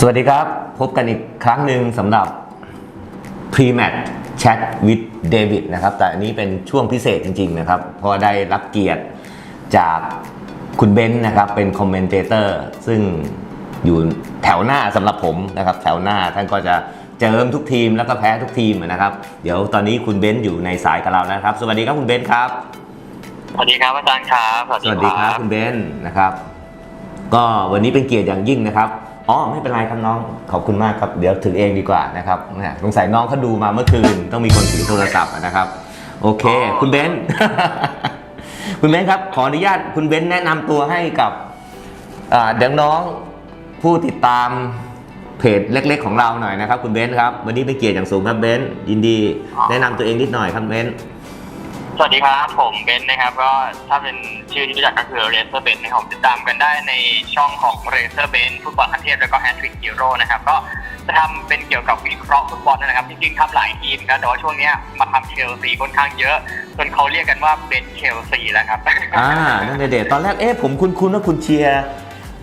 สวัสดีครับ พบกันอีกครั้งหนึ่งสำหรับ Pre-Match Chat with David นะครับ แต่อันนี้เป็นช่วงพิเศษจริง ๆ นะครับ เพราะได้รับเกียรติจากคุณเบนซ์นะครับ เป็นคอมเมนเตเตอร์ซึ่งอยู่แถวหน้าสำหรับผมนะครับ แถวหน้าท่านก็จะเจิมทุกทีมแล้วก็แพ้ทุกทีมนะครับ เดี๋ยวตอนนี้คุณเบนซ์อยู่ในสายกับเรานะครับ สวัสดีครับคุณเบนซ์ครับ สวัสดีครับอาจารย์ครับ สวัสดีครับคุณเบนซ์นะครับ ก็วันนี้เป็นเกียรติอย่างยิ่งนะครับ อ๋อไม่เป็นไรครับน้องขอบคุณมากครับเดี๋ยวถือเองดีกว่านะครับแหม่สงสัยน้องเขาดูมาเมื่อคืน ต้องมีคนถือโทรศัพท์นะครับ โอเค คุณเบนซ์คุณเบนซ์ครับ ขออนุญาตคุณเบนซ์แนะนำตัวให้กับเด็กน้องผู้ติดตามเพจเล็ก ๆ ของเราหน่อยนะครับ คุณเบนซ์ครับ วันนี้เป็นเกียรติอย่างสูงครับเบนซ์ยินดี แนะนำตัวเองนิดหน่อยครับเบน สวัสดีครับผมเบนซ์นะครับก็ถ้าเป็นชื่อที่รู้จักก็คือเรเซอร์เบนนะครับติดตามกันได้ในช่องของเรเซอร์เบนฟุตบอลคันเทพแล้วก็แฮตทริกฮีโร่นะครับก็จะทำเป็นเกี่ยวกับวิเคราะห์ฟุตบอลนะครับจริงๆทำหลายทีมครับแต่ว่าช่วงนี้มาทำเชลซีค่อนข้างเยอะจนเขาเรียกกันว่าเบนเชลซีแล้วครับอ่านั่นเด็ดๆตอนแรกเอ๊ะผมคุ้นๆว่าคุณเชียร์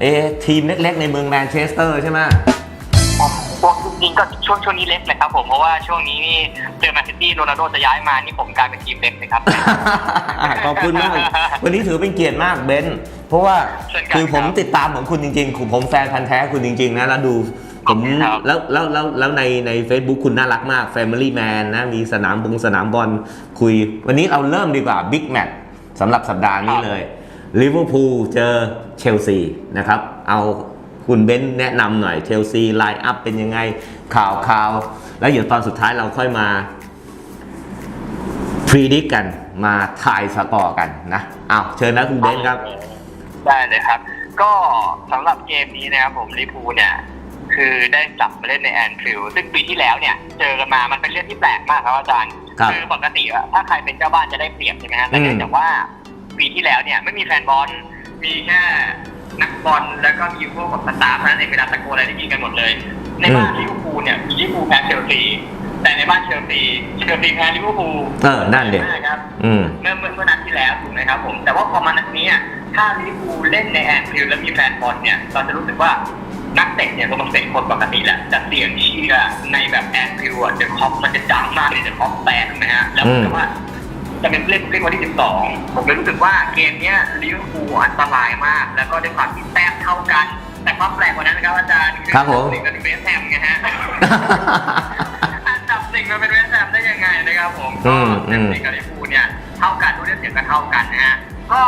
เอ๊ะทีมเล็กๆ ในเมืองแมนเชสเตอร์ใช่ไหม ริงๆก็ช่วงช่วงนี้เล็กเลยครับผมเพราะว่าช่วงนี้นี่เจอแมนซิตี้โรนัลโดจะย้ายมานี่ผมกลายเป็นทีมเล็กเลยครับขอบคุณมาก วันนี้ถือเป็นเกียรติมากเบนซ์เพราะว่าเช่นกันคือผมครับติดตามของคุณจริงๆผมแฟนพันธ์แท้คุณจริง ๆ นะแล้วดูผมครับ แล้วแล้วแล้วแล้วในใน Facebook คุณน่ารักมาก Family Man นะ มีสนามบงสนามบอลคุย วันนี้เราเริ่มดีกว่าบิ๊กแมตช์สำหรับสัปดาห์นี้เลยลิเวอร์พูลเจอเชลซีนะครับ เอา คุณเบนซ์แนะนำหน่อยเชลซีไลน์อัพเป็นยังไงข่าวข่าวแล้วเดี๋ยวตอนสุดท้ายเราค่อยมาพรีดิกกันมาทายสกอร์กันนะอ้าวเชิญนะคุณเบนซ์ครับ ได้เลยครับ ก็สำหรับเกมนี้นะครับผมลิเวอร์พูลเนี่ยคือได้กลับมาเล่นในแอนฟิลด์ซึ่งปีที่แล้วเนี่ย เจอกันมามันเป็นเรื่องที่แปลกมากครับอาจารย์ครับอปกติอะถ้าใครเป็นเจ้าบ้านจะได้เปรียบใช่ไหมฮะแต่เนื่องจากว่าปีที่แล้วเนี่ยไม่มีแฟนบอลมีแค่ นักบอลแล้วก็มีพวกแบบสตาฟนั้นในเวลาตะโกนอะไรได้ยินกันหมดเลย ในบ้านลิเวอร์พูลเนี่ยลิเวอร์พูลแพ้เชลซีแต่ในบ้านเชลซีเชลซีแพ้ลิเวอร์พูลเออนั่นเด็ใช่ครับอืมเมื่อเมื่อเมื่อนัดที่แล้วถูกไหมครับผมแต่ว่าพอมานัดนี้อะถ้าลิเวอร์พูลเล่นในแอนฟิลด์แล้วมีแฟนบอลเนี่ยเราจะรู้สึกว่านักเตะเนี่ยตัวเตะคนปกติแหละจะเสี่ยงเชียร์ในแบบแอนฟิลด์อะเดอะคอปมันจะดังมากเลยเดอะคอปแตกถูกไหมฮะแล้วเหมือนกับว่า จะเป็นเล่นเล่นวันที่ 12 ผมเลยรู้สึกว่าเกมเนี้ยลิเวอร์พูลอันตรายมาก แล้วก็ด้วยความที่แต้มเท่ากัน แต่ความแปลกกว่านั้นนะครับอาจารย์ครับผมหนึ่งกับเวสต์แฮมไงฮะอันดับหนึ่งมาเป็นเวสต์แฮมได้ยังไงนะครับผมอืก็มอืมเต็มที่กับลิเวอร์พูลเนี่ยเท่ากันรู้เรื่องเสียงก็เท่ากันนะฮะก็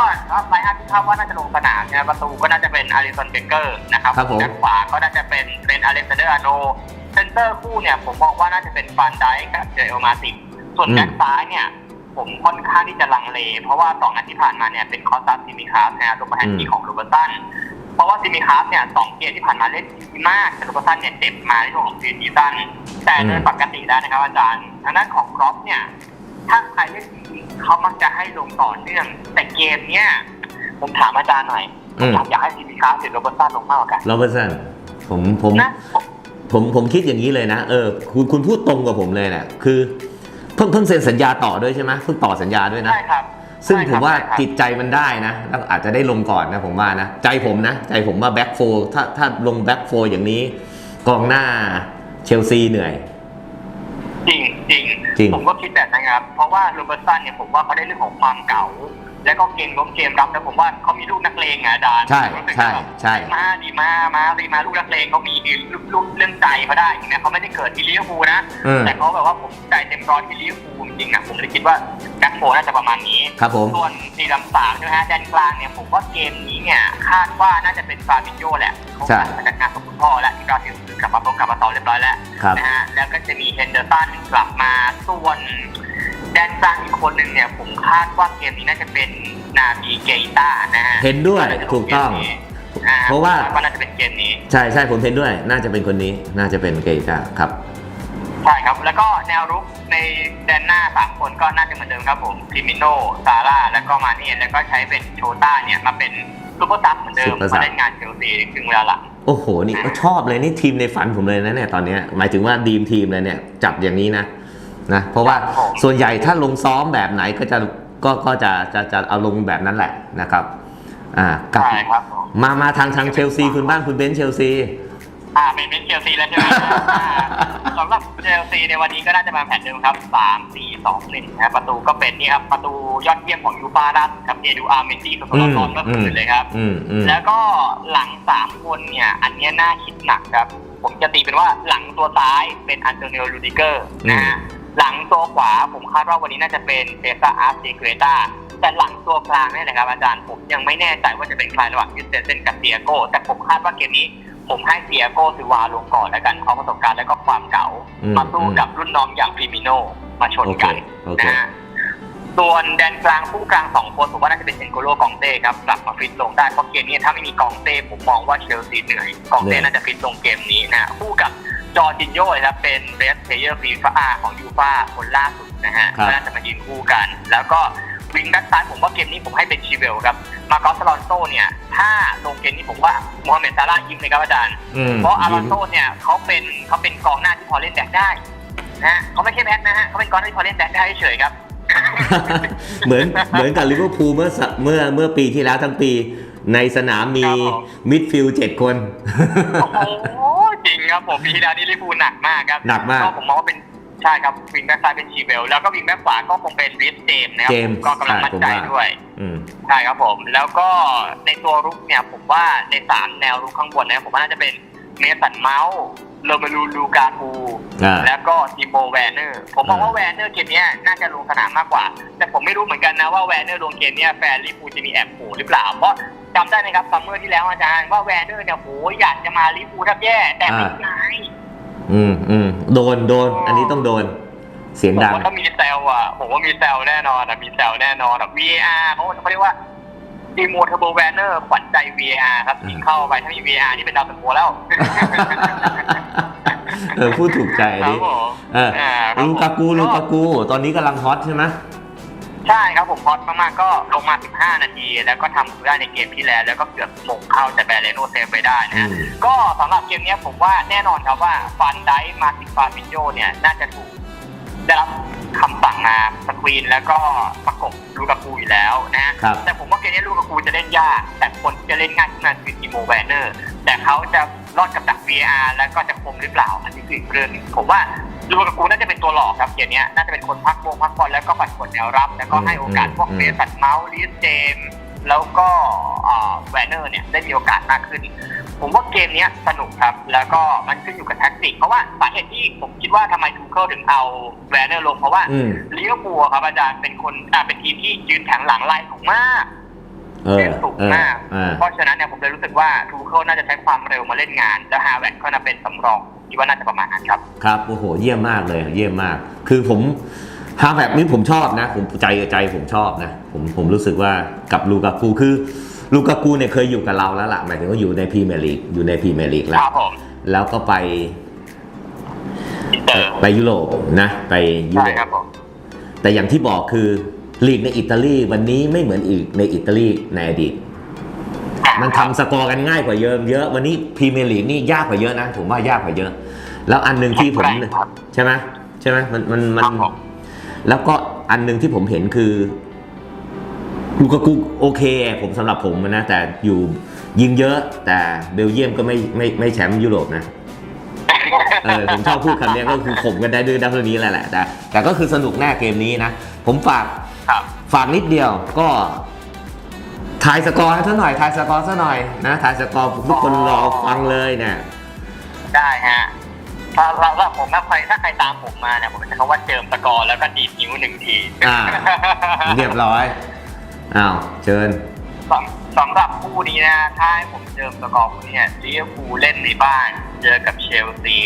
ไลน์อัพที่คาดว่าน่าจะลงสนามเนี่ยประตูก็น่าจะเป็นอาริสันเบเกอร์นะครับครับผมด้านขวาก็น่าจะเป็นเป็นอเล็กซานเดอร์อาโนเซนเตอร์คู่เนี่ยผมมองว่าน่าจะเป็นฟันไดกับเจอเอลมาติกส่วนแบ็คซ้ายเนี่ย ผมค่อนข้างที่จะลังเล เพราะว่าสองนัดที่ผ่านมาเนี่ยเป็นคอสตัสซิมิคาร์ฟนะฮะตัวแทนที่ของโรเบอร์ตันเพราะว่าซิมิคาร์ฟเนี่ยสองเกมที่ผ่านมาเล่นดีมากแต่โรเบอร์ตันเนี่ยเจ็บมาในช่วงของซีซีซั่นแต่โดยปกติแล้วนะครับอาจารย์ทางด้านของครอปเนี่ยถ้าใครเล่นดีเขามักจะให้ลงต่อเนื่อง แต่เกมเนี่ยผมถามอาจารย์หน่อยผมอยากให้ซิมิคาร์ฟหรือโรเบอร์ตันลงมากกว่ากันโรเบอร์สันผมผมนะผมผมคิดอย่างนี้เลยนะ เออ คุณคุณพูดตรงกับผมเลยแหละคือ เพิ่งเพิ่งเซ็นสัญญาต่อด้วยใช่ไหมเพิ่งต่อสัญญาด้วยนะใช่ครับ ซึ่งใช่ผครัมบว่าใช่ครับจิตใจมันได้นะแล้วอาจจะได้ลงก่อนนะผมว่านะใจผมนะ ใจผมว่าแบ็กโฟถ้าถ้าลงแบ็กโฟอย่างนี้ กองหน้าเชลซีเหนื่อย จริงจริงจริงผมก็คิดแบบนั้นครับ เพราะว่าโรเบอร์ตันเนี่ยผมว่าเขาได้เรื่องของความเก่า แล้วก็เกมล้มเกมรับแล้วผมว่าเขามีลูกนักเลงอะอาจารย์ใช่รู้สึกใช่ว่าแบบใช่มาดีมามาดีมาลูกนักเลงเขามีลูกลูกเรื่องใจเขาได้ถึงแม้เขาไม่ได้เกิดที่ลิเวอร์พูลนะอืมแต่เขาแบบว่าผมใจเต็มร้อยที่ลิเวอร์พูลจริงๆอะผมเลยคิดว่าแบ็คโฟน่าจะประมาณนี้ครับผมส่วนสีลำสามใช่ไหมฮะแดนกลางเนี่ยผมว่าเกมนี้เนี่ยคาดว่าน่าจะเป็นฟาบินโยแหละเขาใช่มาจากงานกับคุณพ่อแล้วที่ก็ถึงกลับมาพบกลับมาต่อเรียบร้อยแล้วครับนะฮะแล้วก็จะมีเฮนเดอร์สันกลับมาส่วน แดนกลางอีกคนหนึ่งเนี่ยผมคาดว่าเกมนี้น่าจะเป็นนาบีเกยต้านะฮะเห็นด้วยถูกต้องอ่เพราะว่าคดว่าน่าจะเป็นเกมนี้ ใช่ใช่ผมเห็นด้วย น่าจะเป็นคนนี้น่าจะเป็นเกย์กาครับใช่ครับแล้วก็แนวรุกในแดนหน้าสามคนก็น่าจะเหมือนเดิมครับผมพิมิโนซาร่าแล้วก็มาเนียนแล้วก็ใช้เป็นโชต้าเนี่ยมาเป็นซูเปอร์ซับเหมือนเดิม Super Sub มาเล่นงานเชลซีครึ่งเวลาหลังโอ้โห นี่ก็ชอบเลยนี่ทีมในฝันผมเลยนะเนี่ยตอนเนี้ยหมายถึงว่าดีมทีมเลยเนี่ยจับอย่างนี้นะ นะเพราะว่าครับผมส่วนใหญ่ถ้าลงซ้อมแบบไหนก็จะก็ก็จะจะจะเอาลงแบบนั้นแหละนะครับอ่ากับใช่ครับผมมามาทางทางเชลซีคุณบ้างคุณเบนซ์เชลซีอ่าเป็นเป็นเชลซีแล้วใช่ไหมอ่าสำหรับเชลซีในวันนี้ก็น่าจะมาแผนเดิมครับสามสี่สองหนึ่งนะครับประตูก็เป็นนี่ครับประตูยอดเยี่ยมของยูฟารัสครับเอดูอาร์เมนดี้สดๆร้อนๆเมื่อคืนเลยครับอืมอืมแล้วก็หลังสามคนเนี่ยอันเนี้ยน่าคิดหนักครับ ผมจะตีเป็นว่าหลังตัวซ้ายเป็นอันโตนิโอลูดิเกอร์นะฮะ หลังตัวขวาผมคาดว่าวันนี้น่าจะเป็นเซซ่าอาร์เซเกรตาแต่หลังตัวกลางเนี่ยนะครับอาจารย์ผมยังไม่แน่ใจว่าจะเป็นใครระหว่างยูสเตนเซนกับเตียโก้แต่ผมคาดว่าเกมนี้ผมให้เตียโก้ซิวาลงก่อนแล้วกันเอาประสบการณ์แล้วก็ความเก่าอืมมาสู้กับรุ่นน้องอย่างฟิมิโนมาชนกันโอเคโอเคนะฮะส่วนแดนกลางผู้กลางสองคนผมว่าน่าจะเป็นเซนโกโลกองเต้ครับกลับมาฟิตลงได้เพราะเกมนี้ถ้าไม่มีกองเต้ผมมองว่าเชลซีเหนื่อยกองเต้น่าจะฟิตลงเกมนี้นะฮะคู่กับ จอร์จินโญ่ครับเป็นเบสเพลเยอร์ฟีฟ่าของยูฟ่าคนล่าสุดนะฮะครับก็น่าจะมายืนคู่กัน แล้วก็วิงแบ็กซ้ายผมว่าเกมนี้ผมให้เป็นชีเวลครับ มาคอสลอนโซเนี่ยถ้าลงเกมนี้ผมว่าโมฮัมเหม็ดซาร่าห์ยิงเลยครับอาจารย์อืมเพราะอารอนโซเนี่ยเขาเป็นเขาเป็นกองหน้าที่พอเล่นแบ็คได้นะฮะเขาไม่ใช่แบ็คนะฮะเขาเป็นกองหน้าที่พอเล่นแบ็คได้เฉยๆครับ เหมือนเหมือนกับลิเวอร์พูลเมื่อสะเมื่อเมื่อปีที่แล้วทั้งปีในสนามมีครับผมมิดฟิลด์เจ็ดคน โอ้โหจริ งครับผมปีที่แล้วนี่ลิเวอร์พูลหนักมากครับหนักมาก ก็ผมมองว่าเป็นใช่ครับวิงแบ็คซ้ายเป็นชีเวลแล้วก็วิงแบ็คขวาก็คงเป็นริสเจมส์นะครับเจมส์ก็กำลังมั่นใจใช่ผมว่า ด้วยอืม ใช่ครับผม แล้วก็ในตัวรุกเนี่ยผมว่าในสามแนวรุกข้างบนนะผมว่าน่าจะเป็น เมสันเมาส์โรเมลูลูกาคูอ่า แล้วก็ทีโบแวนเนอร์ ผมมองว่าแวนเนอร์เกมเนี้ยน่าจะลงสนามมากกว่า แต่ผมไม่รู้เหมือนกันนะว่าแวนเนอร์ลงเกมเนี้ยแฟนลิเวอร์พูลจะมีแอบโผหรือเปล่า เพราะจำได้ไหมครับซัมเมอร์ที่แล้วอาจารย์ว่าแวนเนอร์เนี่ยโหอยากจะมาลิเวอร์พูลแทบแย่แต่ไม่ได้ อืมอืมโดนโดน อันนี้ต้องโดน เสียงผมดัง ว่าต้องมีแซวอะ ผมว่ามีแซวแน่นอนอะมีแซวแน่นอนอะ VAR เขาเขาเรียกว่า ดีโมเทอร์โบแวนเนอร์ขวัญใจ VAR ครับยิงเข้าไปถ้ามี VAR นี่เป็นดาวสันโวแล้ว เออพูดถูกใจครัดิบผมเอออ่าครับลูกากูผมลูกากู ตอนนี้กำลังฮอตใช่ไหม ใช่ครับผมพอดมากๆก็ลงมา 15 นาที แล้วก็ทำประตูได้ในเกมที่แล้ว แล้วก็เกือบมงเข้าแต่แบรเลโนเซฟไปได้นะฮะอืม ก็สำหรับเกมเนี้ยผมว่าแน่นอนครับว่าฟันไดมาติฟาบิโยเนี่ย น่าจะถูก ได้รับคำสั่งมาสกรีนแล้วก็ประกบลูกากูอยู่แล้วนะฮะครับ แต่ผมว่าเกมนี้ลูกากูจะเล่นยาก แต่คนที่จะเล่นง่ายที่สุดคือทีโมแวนเนอร์ แต่เขาจะรอดกับดัก VR แล้วก็จะคมหรือเปล่า อันนี้คืออีกเรื่องหนึงผมว่าลูกากูน่าจะเป็นตัวหลอกครับเกมเนี้ยน่าจะเป็นคนพักวงพักบอลแล้วก็ปัดกดแนวรับ แล้วก็ให้โอกาสพวกอืม เบสันเมาส์ลิสเจมส์แล้วก็แวนเนอร์เนี่ยได้มีโอกาสมากขึ้น ผมว่าเกมเนี้ยสนุกครับ แล้วก็มันขึ้นอยู่กับแท็กติก เพราะว่าสาเหตุที่ผมคิดว่าทำไมทูเคิลถึงเอาแวนเนอร์ลง เพราะว่าอืมลิเวอร์พูลอะครับอาจารย์เป็นคนอ่าเป็นทีมที่ยืนแข็งหลังไล่สูงมากเออเล่นสูงเออมากเออเพราะฉะนั้นเนี่ยผมเลยรู้สึกว่าทูเคิลน่าจะใช้ความเร็วมาเล่นงาน แล้วฮาแวร์ดก็น่าเป็นสำรองคิดว่าน่าจะประมาณนั้นครับ ครับโอ้โหเยี่ยมมากเลยเยี่ยมมาก คือผมฮาแบบนี้ผมชอบนะ ผมใจใจผมชอบนะ ผมผมรู้สึกว่ากับลูกากูคือ ลูกากูเนี่ยเคยอยู่กับเราแล้วล่ะหมายถึงว่าอยู่ในพรีเมียร์ลีกอยู่ในพรีเมียร์ลีกแล้ควรับผมแล้วก็ไปอินเตอร์ไปยุโรปนะ ไปยุใช่โรปครับผมแต่อย่างที่บอกคือลีกในอิตาลีวันนี้ไม่เหมือนอีกในอิตาลีในอดีต มันทำสกอร์กันง่ายกว่าเยอะเยอะ วันนี้พรีเมียร์ลีกนี่ยากกว่าเยอะนะผมว่ายากกว่าเยอะ แล้วอันหนึ่งที่ผมแข็งแกร่งครับใช่ไหมใช่ไหมมันมันมันครับผมแล้วก็อันหนึ่งที่ผมเห็นคือ ลูกากูโอเค ผมสำหรับผมนะ แต่อยู่ยิงเยอะแต่เบลเยียมก็ไม่ไม่ไม่แชมป์ยุโรปนะเออผมชอบพูดคำนี้ก็คือข่มกันได้ด้วยดังเท่านี้แหละแหละแต่แต่ก็คือสนุกแน่เกมนี้นะ ผมฝากครับฝากนิดเดียวก็ทายสกอร์ให้ซะหน่อยทายสกอร์ซะหน่อยนะทายสกอร์ทุกคนรอฟังเลยเนี่ยได้ฮะถ้าเราว่าผมถ้าใครถ้าใครตามผมมาเนี่ยผมจะเขาว่าเจิมสกอร์แล้วก็ดีดนิ้วหนึ่งทีอ่าเรียบร้อย อ้าว เชิญสำสำหรับคู่นี้นะ ถ้าให้ผมเจิมสกอร์คู่นี้เนี่ยลิเวอร์พูลเล่นในบ้าน เจอกับเชลซี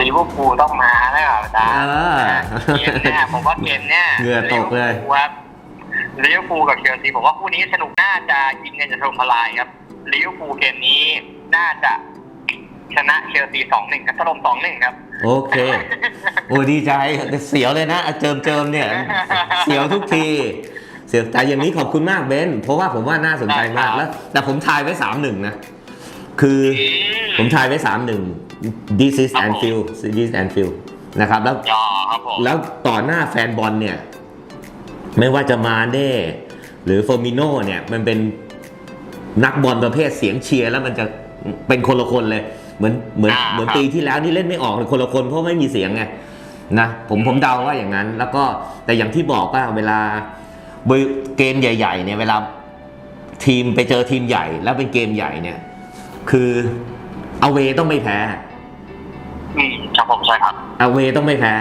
ลิเวอร์พูลต้องมาแล้วครับอาจารย์อ่าเกมเนี่ยผมว่าเกมเนี่ยเหงื่อตกเลยลิวอร์พูครับลิเวอร์พูลกับเชลซีผมว่าคู่นี้สนุกน่าจะยิงกันจะถล่มทลายครับลิเวอร์พูลเกมนี้น่าจะชนะเชลซีสองหนึ่งครับถล่มสองหนึ่งครับ โอเค โอ้ดีใจเสียวเลยนะอะเจิมเจิมเนี่ย เสียวทุกที เสียวแต่อย่างนี้ขอบคุณมากเบนซ์เพราะว่าผมว่าน่าสนใจมากแล้ว แต่ผมทายไว้สามหนึ่งนะ คือผมทายไว้สามหนึ่ง this is ครับผม Anfield this is Anfield นะครับแล้วยอครับผมแล้วต่อหน้าแฟนบอลเนี่ย ไม่ว่าจะมาเน่หรือโฟมิโนเนี่ย มันเป็นนักบอลประเภทเสียงเชียร์แล้วมันจะเป็นคนละคนเลยเหมือนเหมือนอ่าเหมือนครับปีที่แล้วนี่เล่นไม่ออกเลยคนละคนเพราะไม่มีเสียงไงนะผมผมเดาว่าอย่างนั้น แล้วก็แต่อย่างที่บอกว่าเวลา เกมใหญ่ๆเนี่ยเวลาทีมไปเจอทีมใหญ่ แล้วเป็นเกมใหญ่เนี่ย คือเอาเวต้องไม่แพ้อืมครับผมใช่ครับเอาเวต้องไม่แพ้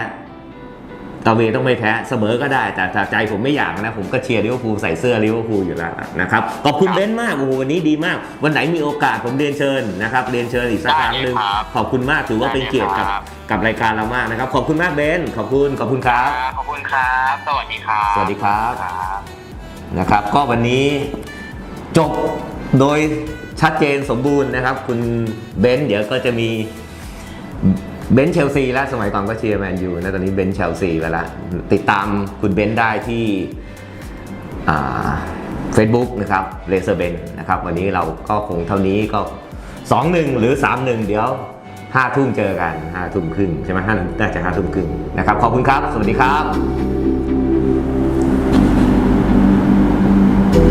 เอาเวต้องไม่แพ้เสมอก็ได้แต่แต่ใจผมไม่อยากนะ ผมก็เชียร์ลิเวอร์พูลใส่เสื้อลิเวอร์พูลอยู่แล้วนะครับขอบคุณครับเบนซ์มากโอ้โหวันนี้ดีมาก วันไหนมีโอกาสผมเรียนเชิญนะครับเรียนเชิญอีกสักครั้งหนึ่งได้เลยครับขอบคุณมากถือว่าเป็นเกียรติกับได้เลยครับกับรายการเรามากนะครับ ขอบคุณมากเบนซ์ขอบคุณขอบคุณครับขอบคุณครับ สวัสดีครับ สวัสดีครับครับนะครับ ก็วันนี้จบโดยชัดเจนสมบูรณ์นะครับ คุณเบนซ์เดี๋ยวก็จะมี เบนเชลซีแล้วสมัยก่อนก็เชียร์แมนยูนะตอนนี้เบนเชลซีไปแล้วติดตามคุณเบนได้ที่เฟซบุ๊กนะครับเลเซอร์เบนนะครับ วันนี้เราก็คงเท่านี้ก็ 2-1 หรือ 3-1 เดี๋ยว5ทุ่มเจอกัน5ทุ่มครึ่งใช่ไหมห้าน่าจะ5ทุ่มครึ่งนะครับ ขอบคุณครับ สวัสดีครับ